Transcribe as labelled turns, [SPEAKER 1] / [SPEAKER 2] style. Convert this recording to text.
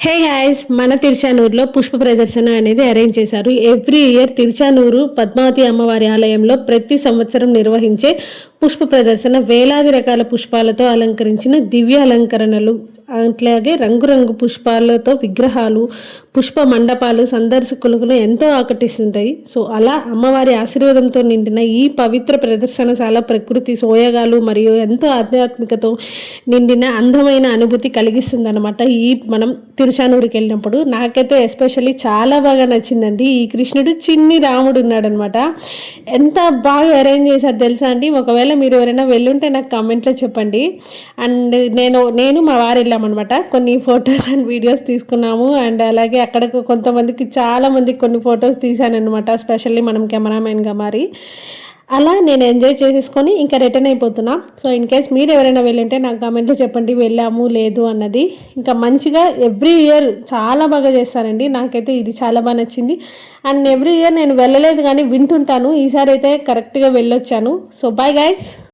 [SPEAKER 1] హే hi's మన తిరుచానూరులో పుష్ప ప్రదర్శన అనేది అరేంజ్ చేశారు. ఎవ్రీ ఇయర్ తిరుచానూరు పద్మావతి అమ్మవారి ఆలయంలో ప్రతి సంవత్సరం నిర్వహించే పుష్ప ప్రదర్శన వేలాది రకాల పుష్పాలతో అలంకరించిన దివ్య అలంకరణలు అట్లాగే రంగురంగు పుష్పాలతో విగ్రహాలు పుష్ప మండపాలు సందర్శకులను ఎంతో ఆకర్షిస్తుంటాయి. సో అలా అమ్మవారి ఆశీర్వాదంతో నిండిన ఈ పవిత్ర ప్రదర్శనశాల ప్రకృతి సోయగాలు మరియు ఎంతో ఆధ్యాత్మికతో నిండిన అందమైన అనుభూతి కలిగిస్తుందన్నమాట. ఈ మనం తిరుచానూరుకి వెళ్ళినప్పుడు నాకైతే ఎస్పెషల్లీ చాలా బాగా నచ్చిందండి. ఈ కృష్ణుడు చిన్ని రాముడు ఉన్నాడనమాట ఎంత బాగా అరేంజ్ చేశారు తెలుసా అండి? ఒకవేళ మీరు ఎవరైనా వెళ్ళుంటే నాకు కామెంట్లో చెప్పండి. అండ్ నేను నేను మా వారు వెళ్ళామన్నమాట. కొన్ని ఫొటోస్ అండ్ వీడియోస్ తీసుకున్నాము. అండ్ అలాగే అక్కడ కొంతమందికి చాలా మందికి కొన్ని ఫొటోస్ తీశానమాట స్పెషల్లీ మనం కెమెరామెన్గా మరి. అలా నేను ఎంజాయ్ చేసేసుకొని ఇంకా రిటర్న్ అయిపోతున్నా. సో ఇన్ కేస్ మీరు ఎవరైనా వెళ్ళుంటే నాకు కామెంట్లో చెప్పండి వెళ్ళాము లేదు అన్నది. ఇంకా మంచిగా ఎవ్రీ ఇయర్ చాలా బాగా చేస్తారండి. నాకైతే ఇది చాలా బాగా నచ్చింది. అండ్ ఎవ్రీ ఇయర్ నేను వెళ్ళలేదు కానీ వింటుంటాను. ఈసారి అయితే కరెక్ట్గా వెళ్ళొచ్చాను. So bye guys